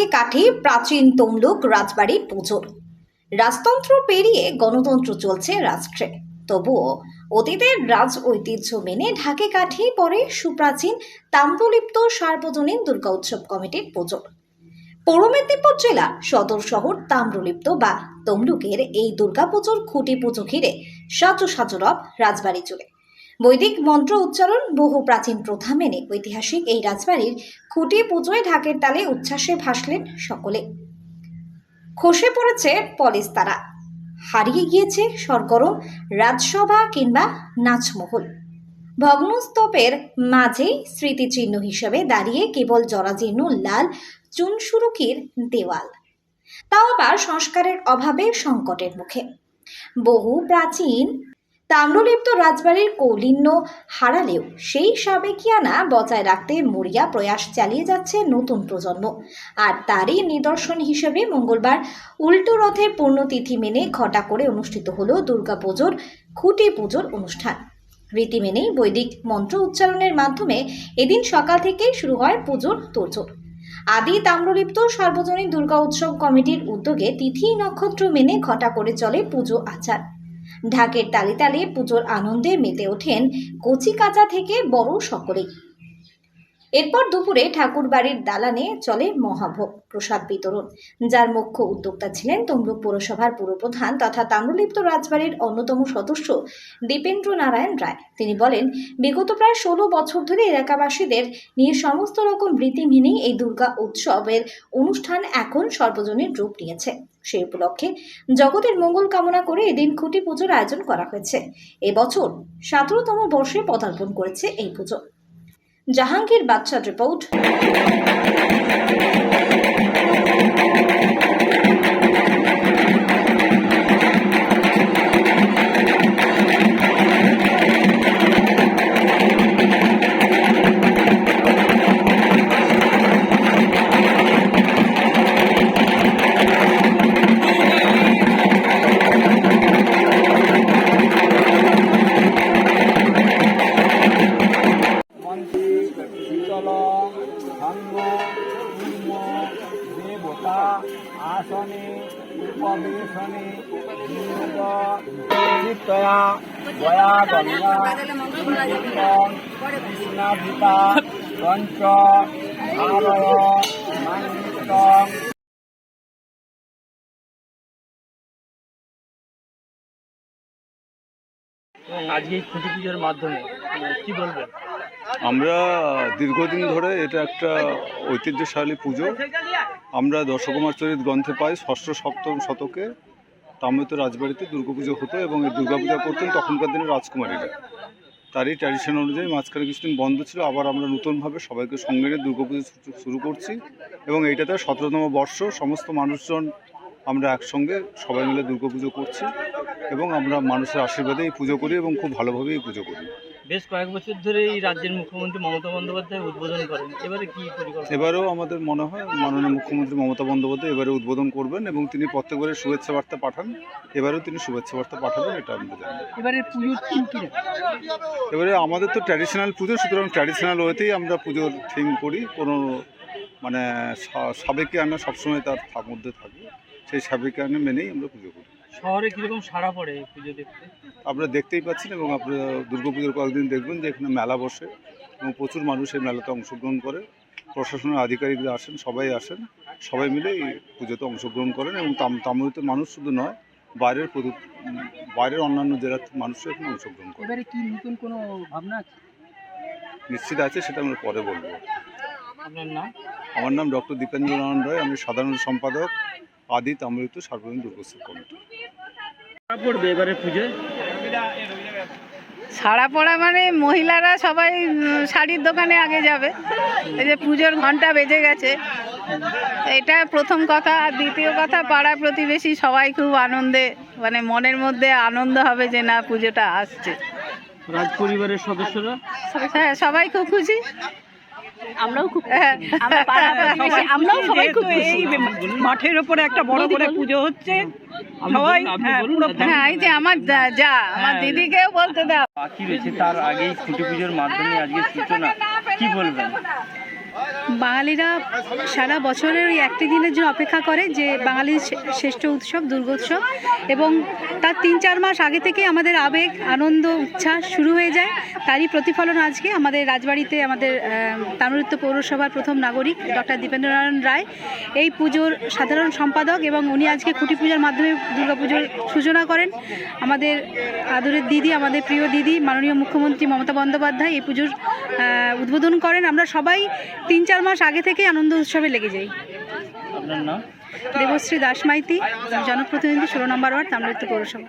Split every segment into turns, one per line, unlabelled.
ঢাকে কাঠে প্রাচীন তমলুক রাজবাড়ি পুজোর। রাজতন্ত্র পেরিয়ে গণতন্ত্র চলছে রাষ্ট্রে। তবুও অতীতের রাজ ঐতিহ্য মেনে ঢাকে কাঠি, পরে সুপ্রাচীন তাম্রলিপ্ত সার্বজনীন দুর্গা উৎসব কমিটির পুজো। পৌর মেদিনীপুর জেলা সদর শহর তাম্রলিপ্ত বা তমলুকের এই দুর্গাপুজোর খুঁটি পুজো ঘিরে সাজো সাজরব রাজবাড়ি জুড়ে। বৈদিক মন্ত্র উচ্চারণ বহু প্রাচীন প্রথা মেনে ঐতিহাসিক এই রাজবাড়ির খুঁটি পুজোয় ঢাকের তালে উচ্ছ্বাসে ভাসলেন সকলে। খসে পড়েছে পলিস্তারা হারিয়ে গিয়েছে সরগরম রাজসভা কিংবা নাচমহল। ভগ্নস্তূপের মাঝেই স্মৃতিচিহ্ন হিসেবে দাঁড়িয়ে কেবল জরাজীর্ণ লাল চুনসুরুকির দেওয়াল। তাও আবার সংস্কারের অভাবে সংকটের মুখে। বহু প্রাচীন তাম্রলিপ্ত রাজবাড়ির কৌলিন্য হারালেও সেই সাবেকিয়ানা বজায় রাখতে মরিয়া প্রয়াস চালিয়ে যাচ্ছে নতুন প্রজন্ম। আর তারই নিদর্শন হিসেবে মঙ্গলবার উল্টো রথের পূর্ণতিথি মেনে ঘটা করে অনুষ্ঠিত হলো দুর্গাপুজোর খুঁটি পুজোর অনুষ্ঠান। রীতি মেনেই বৈদিক মন্ত্র উচ্চারণের মাধ্যমে এদিন সকাল থেকেই শুরু হয় পুজোর তোড়জোড়। আদি তাম্রলিপ্ত সার্বজনীন দুর্গা উৎসব কমিটির উদ্যোগে তিথি নক্ষত্র মেনে ঘটা করে চলে পুজো আচার। ঢাকের তালে তালে পুজোর আনন্দে মেতে ওঠেন কচি কাঁচা থেকে বড় সকলেই। এরপর দুপুরে ঠাকুর বাড়ির দালানে চলে মহাভোগ, প্রসাদ বিতরণ। যার মুখ্য উদ্যোক্তা ছিলেন তমলুক পৌরসভার পুরপ্রধান তথা তাম্রলিপ্ত রাজবাড়ির অন্যতম সদস্য দীপেন্দ্র নারায়ণ রায়। তিনি বলেন, বিগত প্রায় ষোলো বছর ধরে এলাকাবাসীদের নিয়ে সমস্ত রকম রীতি মেনেই এই দুর্গা উৎসবের অনুষ্ঠান এখন সর্বজনীন রূপ নিয়েছে। সেই উপলক্ষে জগতের মঙ্গল কামনা করে এদিন খুঁটি পুজোর আয়োজন করা হয়েছে। এবছর সতেরোতম বর্ষে পদার্পণ করেছে এই পুজো। জাহাঙ্গীর বাদশার রিপোর্ট
উপবেশনে চিত্তয়া দয়া গঙ্গা কৃষ্ণাভিতা পঞ্চ ভারয় মানিত
এবং আজকে এই খুঁটি পুজোর মাধ্যমে কি বলবেন?
আমরা দীর্ঘদিন ধরে এটা একটা ঐতিহ্যশালী পুজো। আমরা দশকুমার চরিত গ্রন্থে পাই ষষ্ঠ সপ্তম শতকে। তামিত রাজবাড়িতে দুর্গাপুজো হতো এবং এই দুর্গাপূজা করতেন তখনকার দিনে রাজকুমারীরা। তারই ট্র্যাডিশন অনুযায়ী মাঝখানে কিছুদিন বন্ধ ছিল, আবার আমরা নতুনভাবে সবাইকে সঙ্গে নিয়ে দুর্গাপুজো শুরু করছি এবং এইটাতে সতেরোতম বর্ষ। সমস্ত মানুষজন আমরা একসঙ্গে সবাই মিলে দুর্গাপুজো করছি এবং আমরা মানুষের আশীর্বাদে এই পুজো করি এবং খুব ভালোভাবে এই পুজো করি।
বেশ কয়েক বছর ধরে এই রাজ্যের মুখ্যমন্ত্রী মমতা বন্দ্যোপাধ্যায় উদ্বোধন করেন। এবারে কি পরিকল্পনা?
এবারেও আমাদের মনে হয় মাননীয় মুখ্যমন্ত্রী মমতা বন্দ্যোপাধ্যায় এবারে উদ্বোধন করবেন এবং তিনি প্রত্যেকবারে শুভেচ্ছা বার্তা পাঠান। এবারেও তিনি শুভেচ্ছা বার্তা পাঠাবেন এটা আমরা জানি।
এবারে পুজোর থিম কি
এবারে আমাদের তো ট্র্যাডিশনাল পুজো সুতরাং ট্র্যাডিশনাল ওয়েতেই আমরা পুজোর থিম করি। কোনো মানে সাবেকি আনা সবসময় তার মধ্যে থাকে। সেই সাবেকি আনা মেনেই আমরা পুজো করি।
শহরে কীরকম সাড়া পড়ে পুজো দেখতে?
আপনারা দেখতেই পাচ্ছেন এবং আপনারা দুর্গাপুজোর কয়েকদিন দেখবেন যে এখানে মেলা বসে এবং প্রচুর মানুষ এই মেলাতে অংশগ্রহণ করে। প্রশাসনের আধিকারিকরা আসেন সবাই আসেন সবাই মিলে এই পুজোতে অংশগ্রহণ করেন এবং তাম তামিলতে মানুষ শুধু নয় বাইরের বাইরের অন্যান্য জেলার মানুষও এখানে অংশগ্রহণ করে
এবারে কি নতুন কোনো ভাবনা আছে?
নিশ্চিত আছে সেটা আমরা পরে বলব।
আপনার নাম?
আমার নাম ডক্টর দীপেন্দ্র নারায়ণ রায় আমি সাধারণ সম্পাদক আদি তামিলিত সার্বজনীন দুর্গোৎসব কমিটি।
পড়বে এবারে পুজোয়?
ছাড়া পড়া মানে মহিলারা সবাই শাড়ির দোকানে আগে যাবে। এই যে পুজোর ঘণ্টা বেজে গেছে। এটা প্রথম কথা। আর দ্বিতীয় কথা পাড়া প্রতিবেশী সবাই খুব আনন্দে মানে মনের মধ্যে আনন্দ হবে যে না পুজোটা আসছে।
রাজ পরিবারের সদস্যরা?
হ্যাঁ সবাই খুব খুশি। আমরাও খুব আমরাও সবাই খুব খুশি।
মাঠের ওপরে একটা বড় করে পুজো হচ্ছে সবাই হ্যাঁ
হ্যাঁ এই যে আমার যা- যা আমার দিদিকেও বলতে দাও।
বাকি রয়েছে তার আগেই খুঁটি পুজোর মাধ্যমে আজকে সূচনা। কি বলবেন?
বাঙালিরা সারা বছরের ওই একটি দিনের জন্য অপেক্ষা করে যে বাঙালির শ্রেষ্ঠ উৎসব দুর্গোৎসব এবং তার তিন চার মাস আগে থেকে আমাদের আবেগ আনন্দ উচ্ছ্বাস শুরু হয়ে যায়। তারই প্রতিফলন আজকে আমাদের রাজবাড়িতে আমাদের আহ, পৌরসভার প্রথম নাগরিক ডক্টর দীপেন্দ্রনারায়ণ রায়। এই পুজোর সাধারণ সম্পাদক এবং উনি আজকে খুঁটি পূজার মাধ্যমে দুর্গাপুজোর সূচনা করেন। আমাদের আদরের দিদি আমাদের প্রিয় দিদি মাননীয় মুখ্যমন্ত্রী মমতা বন্দ্যোপাধ্যায় এই পুজোর উদ্বোধন করেন। আমরা সবাই তিন চার মাস আগে থেকে আনন্দ উৎসবে লেগে যাই। দেবশ্রী দাসমাইতি জনপ্রতিনিধি ষোলো নম্বর ওয়ার্ড তাম্রলিপ্ত পৌরসভা।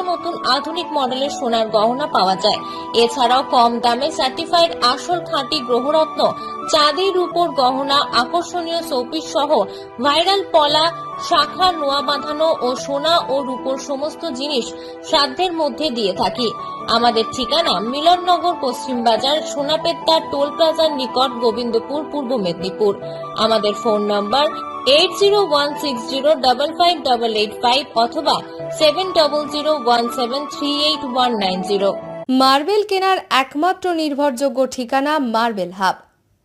নতুন আধুনিক মডেলের সোনার গহনা পাওয়া যায়। এছাড়াও কম দামে সার্টিফাইড আসল খাঁটি গ্রহরত্ন চাঁদির উপর গহনা, আকর্ষণীয় শোপিস সহ ভাইরাল পলা, শাখা, নোয়া বাঁধানো ও সোনা ও রূপোর সমস্ত জিনিস সাধ্যের মধ্যে দিয়ে থাকি। আমাদের ঠিকানা মিলননগর, পশ্চিম বাজার, সোনাপেত্তা, টোল প্লাজার নিকট গোবিন্দপুর, পূর্ব মেদিনীপুর। আমাদের phone number eight zero one six zero double five double eight five অথবা seven double zero one seven three eight one nine zero
marble কেনার একমাত্র নির্ভরযোগ্য ঠিকানা marble hub.